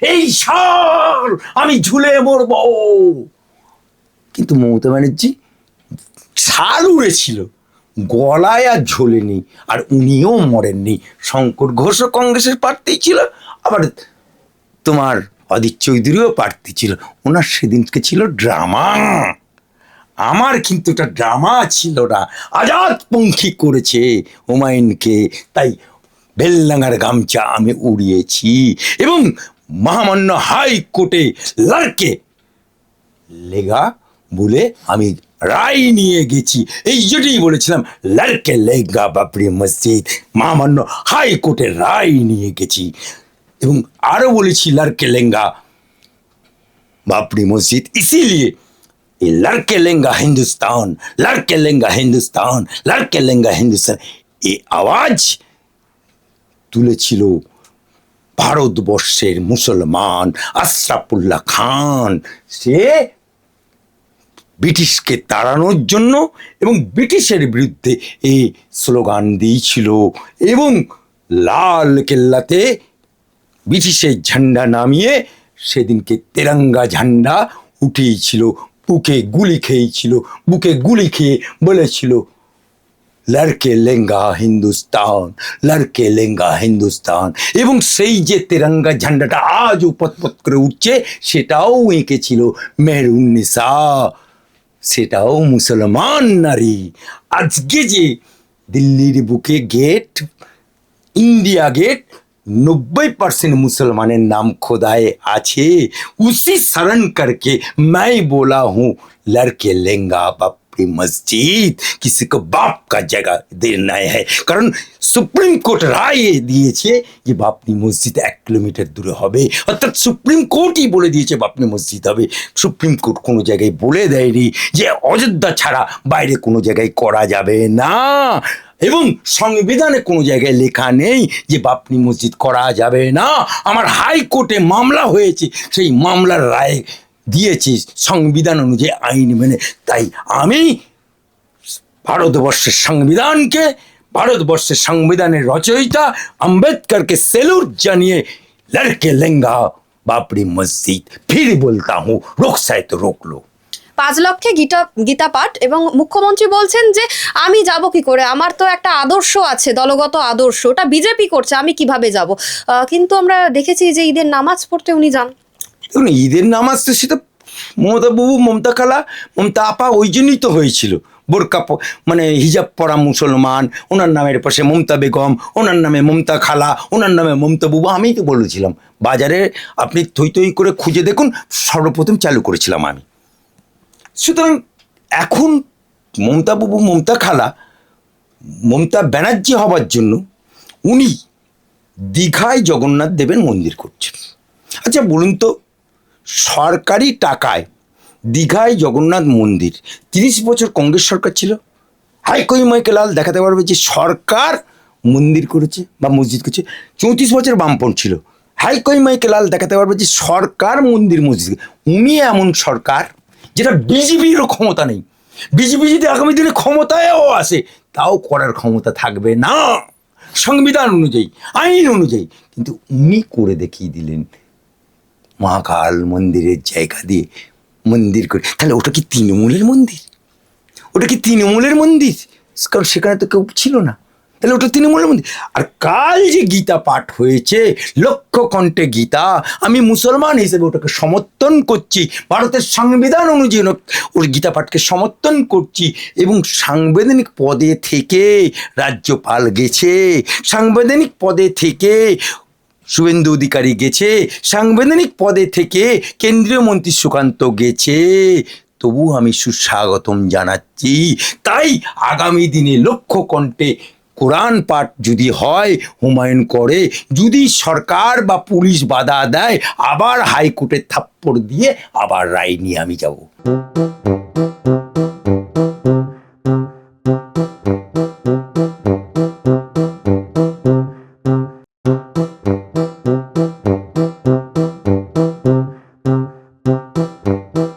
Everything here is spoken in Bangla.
এই সাল আমি ঝুলে মরব। কিন্তু মমতা ব্যানার্জি ছাল উড়েছিল। গলায় আর ঝোলেনি, আর উনিও মরেননি। শঙ্কর ঘোষও কংগ্রেসের প্রার্থী ছিল, আবার তোমার অদিত চৌধুরীও প্রার্থী ছিল। ওনার সেদিনকে ছিল ড্রামা। আমার কিন্তু এটা ড্রামা ছিল না। আজাদ পঙ্খী করেছে হুমায়ুনকে। তাই বেললাঙ্গার গামছা আমি উড়িয়েছি। এবং মহামান্য হাই কোর্টে লড়কে লেগা বলে আমি রায় নিয়ে গেছি। এই জন্যই বলেছিলাম লড়কে লেগা বাপরি মসজিদ, মহামান্য হাই কোর্টে রায় নিয়ে গেছি। এবং আরও বলেছি লড়কে লেঙ্গা বাপরি মসজিদ। ইসিলিয়ে এই লড়কে লেঙ্গা হিন্দুস্তান লড়কে লেঙ্গা হিন্দুস্তান লড়কে লেঙ্গা হিন্দুস্তান, এই আওয়াজ তুলেছিল ভারতবর্ষের মুসলমান আশরাফুল্লাহ খান, সে ব্রিটিশকে তাড়ানোর জন্য এবং ব্রিটিশের বিরুদ্ধে এই স্লোগান দিয়েছিল এবং লাল কেল্লাতে ব্রিটিশের ঝান্ডা নামিয়ে সেদিনকে তেরঙ্গা ঝান্ডা উঠিয়েছিল, বুকে গুলি খেয়েছিল, বুকে গুলি খেয়ে বলেছিল লড়কে লেঙ্গা হিন্দুস্তান লড়কে লেঙ্গা হিন্দুস্তান এবং সেই যে তেরঙ্গা ঝান্ডাটা আজ পথপথ করে উঠছে সেটাও এঁকেছিল মেহরুন্নিসা সেটাও মুসলমান নারী আজকে যে দিল্লির বুকে গেট ইন্ডিয়া গেট নব্বই পার্সেন্ট মুসলমানের নাম খোদায় আছে উসি স্মরণ করকে মাই বোলা হুঁ লড়কে লেঙ্গা বাপ की मस्जिद किसी को बाप का जगह देना है কারণ সুপ্রিম কোর্ট রায় দিয়েছে যে বাপনি মসজিদ এক কিলোমিটার দূরে হবে অর্থাৎ সুপ্রিম কোর্টই বলে দিয়েছে বাপনি মসজিদ হবে সুপ্রিম কোর্ট কোনো জায়গায় বলে দেয়নি যে অযোধ্যা ছাড়া বাইরে কোনো জায়গায় করা যাবে না এবং সংবিধানে কোনো জায়গায় লেখা নেই যে বাপনি মসজিদ করা যাবে না আমার হাইকোর্টে মামলা হয়েছে সেই মামলার রায় দিয়েছে সংবিধান অনুযায়ী আইন মেনে। তাই আমি ভারতবর্ষের সংবিধানকে, ভারতবর্ষের সংবিধানের রচয়িতা আম্বেদকরকে সেলুট জানিয়ে লড়কে লেঙ্গা বাপরি মসজিদ, ফির বলতা হুঁ রোক সায় তো রোক লো পাঁচ লক্ষে গীতা গীতা পাঠ এবং মুখ্যমন্ত্রী বলছেন যে, আমি যাব কি করে? আমার তো একটা আদর্শ আছে, দলগত আদর্শ। ওটা বিজেপি করছে, আমি কীভাবে যাব? কিন্তু আমরা দেখেছি যে ঈদের নামাজ পড়তে উনি যান। দেখুন, ঈদের নামাজ তো সেটা মমতা বাবু, মমতা খালা, মমতা আপা ওই জন্যই তো হয়েছিল। বোরকা মানে হিজাব পরা মুসলমান, ওনার নামের পাশে মমতা বেগম, ওনার নামে মমতা খালা, ওনার নামে মমতা বাবু, আমিই তো বলেছিলাম। বাজারে আপনি থই থই করে খুঁজে দেখুন, সর্বপ্রথম চালু করেছিলাম আমি। সুতরাং এখন মমতা বাবু, মমতা খালা, মমতা ব্যানার্জি হবার জন্য উনি দীঘায় জগন্নাথ দেবের মন্দির করছেন। আচ্ছা বলুন তো সরকারি টাকায় দীঘায় জগন্নাথ মন্দির। তিরিশ বছর কংগ্রেস সরকার ছিল। হাইকই মাইকে লাল, দেখাতে পারবে যে সরকার মন্দির করেছে বা মসজিদ করেছে। চৌত্রিশ বছর বামপন ছিল। হাইকই মাইকে লাল, দেখাতে পারবে যে সরকার মন্দির, মসজিদ। উনি এমন সরকার যেটা বিজেপিরও ক্ষমতা নেই। বিজেপি যদি আগামী দিনে ক্ষমতায়ও আসে, তাও করার ক্ষমতা থাকবে না। সংবিধান অনুযায়ী, আইন অনুযায়ী। কিন্তু উনি করে দেখিয়ে দিলেন মহাকাল মন্দিরের জায়গা দিয়ে মন্দির করে। তাহলে ওটা কি তৃণমূলের মন্দির? ওটা কি তৃণমূলের মন্দির? কারণ সেখানে তো কেউ ছিল না। তাহলে ওটা তৃণমূলের মন্দির। আর কাল যে গীতা পাঠ হয়েছে, লক্ষ কণ্ঠে গীতা, আমি মুসলমান হিসেবে ওটাকে সমর্থন করছি। ভারতের সংবিধান অনুযায়ী ওর- গীতা পাঠকে সমর্থন করছি। এবং সাংবিধানিক পদে থেকে রাজ্যপাল গেছে। সাংবিধানিক পদে থেকে শুভেন্দু অধিকারী গেছে, সাংবিধানিক পদে থেকে কেন্দ্রীয় মন্ত্রী সুকান্ত গেছে। তবু আমি সুস্বাগতম জানাচ্ছি, তাই আগামী দিনে লক্ষ্য কণ্ঠে কোরআন পাঠ যদি হয়, হুমায়ুন করে, যদি সরকার বা পুলিশ বাধা দেয়, আবার হাইকোর্টে থাপ্পড় দিয়ে আবার রায় নিয়ে আমি যাব।